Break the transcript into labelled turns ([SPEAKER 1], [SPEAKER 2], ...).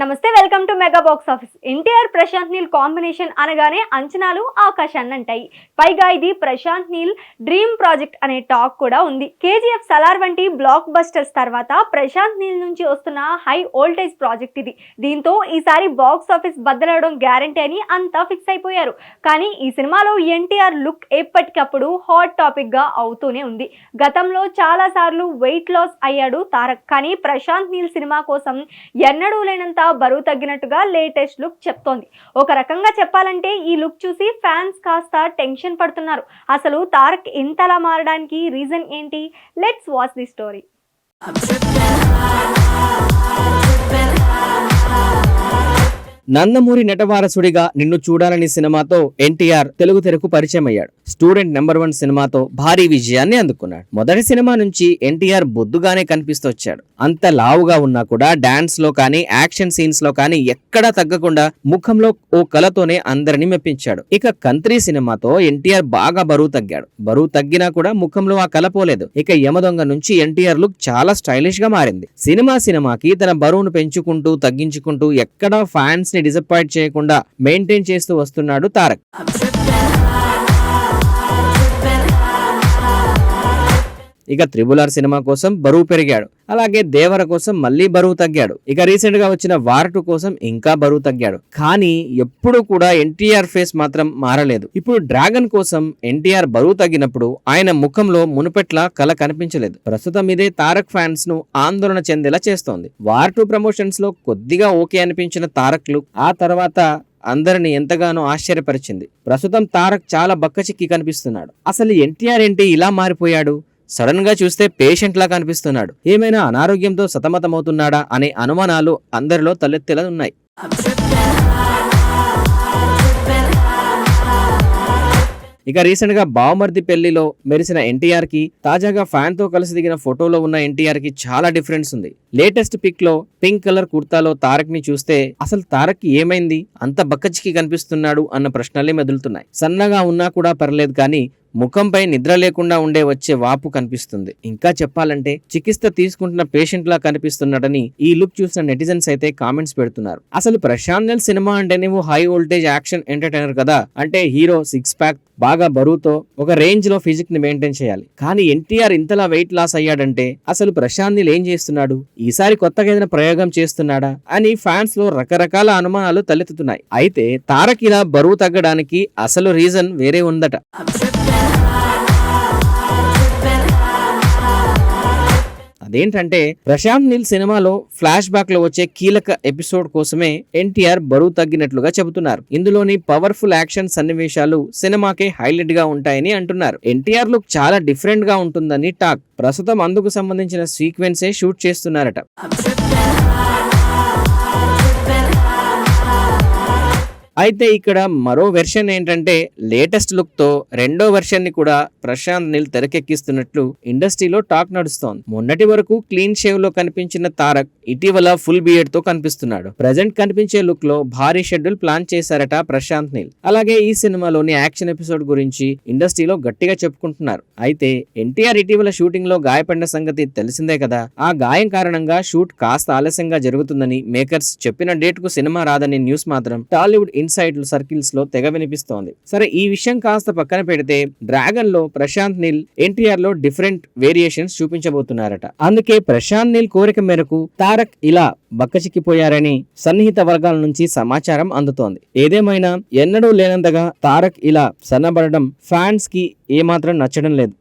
[SPEAKER 1] నమస్తే welcome to mega box office. NTR Prashanth Neel combination అనగానే అంచనాలు ఆకాశాన్ని అంటాయి పైగా ఇది ప్రశాంత్ నీల్ డ్రీమ్ ప్రాజెక్ట్ అనే టాక్ కూడా ఉంది. కేజీఎఫ్ సలార్ వంటి బ్లాక్ బస్టర్స్ తర్వాత ప్రశాంత్ నీల్ నుంచి వస్తున్న హై వోల్టేజ్ ప్రాజెక్ట్ ఇది. దీంతో ఈసారి బాక్స్ ఆఫీస్ బద్దలవడం గ్యారంటీ అని అంతా ఫిక్స్ అయిపోయారు. కానీ ఈ సినిమాలో ఎన్టీఆర్ లుక్ ఎప్పటికప్పుడు హాట్ టాపిక్గా అవుతూనే ఉంది. గతంలో చాలా సార్లు వెయిట్ లాస్ అయ్యాడు తారక్. కానీ ప్రశాంత్ నీల్ సినిమా కోసం ఎన్నడూ లేనంత బరువు తగ్గినట్టుగా లేటెస్ట్ లుక్ చెప్తోంది. ఒక రకంగా చెప్పాలంటే ఈ లుక్ చూసి ఫ్యాన్స్ కాస్త టెన్షన్ పడుతున్నారు. అసలు తారక్ ఇంతలా మారడానికి రీజన్ ఏంటి? Let's watch the story.
[SPEAKER 2] Nandamuri నటవారసుడిగా నిన్ను చూడాలని సినిమాతో ఎన్టీఆర్ తెలుగు తెరకు పరిచయం అయ్యాడు. స్టూడెంట్ నెంబర్ వన్ సినిమాతో భారీ విజయాన్ని అందుకున్నాడు. మొదటి సినిమా నుంచి ఎన్టీఆర్ బొద్దుగానే కనిపిస్తూ వచ్చాడు. అంత లావుగా ఉన్నా కూడా డాన్స్లో కానీ యాక్షన్ సీన్స్లో కానీ ఎక్కడా తగ్గకుండా ముఖంలో ఓ కలతోనే అందరిని మెప్పించాడు. ఇక కంత్రి సినిమాతో ఎన్టీఆర్ బాగా బరువు తగ్గాడు. బరువు తగ్గినా కూడా ముఖంలో ఆ కల పోలేదు ఇక యమదొంగ నుంచి ఎన్టీఆర్ లుక్ చాలా స్టైలిష్గా మారింది. సినిమా సినిమాకి తన బరువును పెంచుకుంటూ తగ్గించుకుంటూ ఎక్కడా ఫ్యాన్స్ ని డిసప్పాయింట్ చేయకుండా మెయింటైన్ చేస్తూ వస్తున్నాడు తారక్. ఇక త్రిబుల్ ఆర్ సినిమా కోసం బరువు పెరిగాడు. అలాగే దేవర కోసం మళ్ళీ బరువు తగ్గాడు. ఇక రీసెంట్గా వచ్చిన వార్ కోసం ఇంకా బరువు తగ్గాడు. కానీ ఎప్పుడు కూడా ఎన్టీఆర్ ఫేస్ మాత్రం మారలేదు. ఇప్పుడు డ్రాగన్ కోసం ఎన్టీఆర్ బరువు తగ్గినప్పుడు ఆయన ముఖంలో మునుపెట్ల కల కనిపించలేదు. ప్రస్తుతం ఇదే తారక్ ఫ్యాన్స్ను ఆందోళన చెందేలా చేస్తోంది. వార్ టూ ప్రమోషన్స్లో కొద్దిగా ఓకే అనిపించిన తారక్ ఆ తర్వాత అందరిని ఎంతగానో ఆశ్చర్యపరిచింది. ప్రస్తుతం తారక్ చాలా బక్కచిక్కి కనిపిస్తున్నాడు. అసలు ఎన్టీఆర్ ఏంటి ఇలా మారిపోయాడు? సడన్గా చూస్తే పేషెంట్ లాగా కనిపిస్తున్నాడు ఏమైనా అనారోగ్యంతో సతమతమవుతున్నాడా అనే అనుమానాలు అందరిలో తలెత్తేలా ఉన్నాయి ఇక రీసెంట్గా బావమర్ది పెళ్ళిలో మెరిసిన ఎన్టీఆర్కి తాజాగా ఫ్యాన్తో కలిసి దిగిన ఫోటోలో ఉన్న ఎన్టీఆర్కి చాలా డిఫరెన్స్ ఉంది. లేటెస్ట్ పిక్లో పింక్ కలర్ కుర్తాలో తారక్ని చూస్తే అసలు తారక్కి ఏమైంది? అంత బక్కచికి కనిపిస్తున్నాడు అన్న ప్రశ్నలే మెదులుతున్నాయి. సన్నగా ఉన్నా కూడా పర్లేదు కానీ ముఖంపై నిద్ర లేకుండా ఉండే వచ్చే వాపు కనిపిస్తుంది. ఇంకా చెప్పాలంటే చికిత్స తీసుకుంటున్న పేషెంట్ లా కనిపిస్తున్నాడని ఈ లుక్ చూసిన నెటిజన్స్ అయితే కామెంట్స్ పెడుతున్నారు. అసలు ప్రశాంత్ నెల్ సినిమా అంటే నువ్వు హై వోల్టేజ్ యాక్షన్ ఎంటర్టైనర్ కదా? అంటే హీరో సిక్స్ ప్యాక్ బాగా బరువుతో ఒక రేంజ్లో ఫిజిక్ని మెయింటైన్ చేయాలి. కానీ ఎన్టీఆర్ ఇంతలా వెయిట్ లాస్ అయ్యాడంటే అసలు ప్రశాంత్ నీల్ ఏం చేస్తున్నాడు? ఈసారి కొత్తగా ఏదైనా ప్రయోగం చేస్తున్నాడా? అని ఫ్యాన్స్లో రకరకాల అనుమానాలు తలెత్తుతున్నాయి. అయితే తారక్ ఇలా బరువు తగ్గడానికి అసలు రీజన్ వేరే ఉందట. అదేంటంటే ప్రశాంత్ నీల్ సినిమాలో ఫ్లాష్ బ్యాక్లో వచ్చే కీలక ఎపిసోడ్ కోసమే ఎన్టీఆర్ బరువు తగ్గినట్లుగా చెబుతున్నారు. ఇందులోని పవర్ఫుల్ యాక్షన్ సన్నివేశాలు సినిమాకే హైలైట్గా ఉంటాయని అంటున్నారు. ఎన్టీఆర్ లుక్ చాలా డిఫరెంట్గా ఉంటుందని టాక్. ప్రస్తుతం అందుకు సంబంధించిన సీక్వెన్సే షూట్ చేస్తున్నారట. అయితే ఇక్కడ మరో వెర్షన్ ఏంటంటే లేటెస్ట్ లుక్తో రెండో వెర్షన్ని కూడా ప్రశాంత్ నీల్ తెరకెక్కిస్తున్నట్లు ఇండస్ట్రీలో టాక్ నడుస్తోంది. మొన్నటి వరకు క్లీన్ షేవ్లో కనిపించిన తారక్ ఇటీవల ఫుల్ బియర్డ్తో కనిపిస్తున్నాడు. ప్రజెంట్ కనిపించే లుక్లో భారీ షెడ్యూల్ ప్లాన్ చేశారట ప్రశాంత్ నీల్. అలాగే ఈ సినిమాలోని యాక్షన్ ఎపిసోడ్ గురించి ఇండస్ట్రీలో గట్టిగా చెప్పుకుంటున్నారు. అయితే ఎన్టీఆర్ ఇటీవల షూటింగ్లో గాయపడిన సంగతి తెలిసిందే కదా. ఆ గాయం కారణంగా షూట్ కాస్త ఆలస్యంగా జరుగుతుందని మేకర్స్ చెప్పిన డేట్కు సినిమా రాదని న్యూస్ మాత్రం టాలీవుడ్ ఇన్సైడ్ సర్కిల్స్లో తెగ వినిపిస్తోంది. సరే ఈ విషయం కాస్త పక్కన పెడితే డ్రాగన్లో ప్రశాంత్ నీల్ ఎన్టీఆర్లో డిఫరెంట్ వేరియేషన్స్ చూపించబోతున్నారట. అందుకే ప్రశాంత్ నీల్ కోరిక మేరకు తారక్ ఇలా బక్కచిక్కిపోయారని సన్నిహిత వర్గాల నుంచి సమాచారం అందుతోంది. ఏదేమైనా ఎన్నడూ లేనంతగా తారక్ ఇలా సన్నబడడం ఫ్యాన్స్కి ఏమాత్రం నచ్చడం లేదు.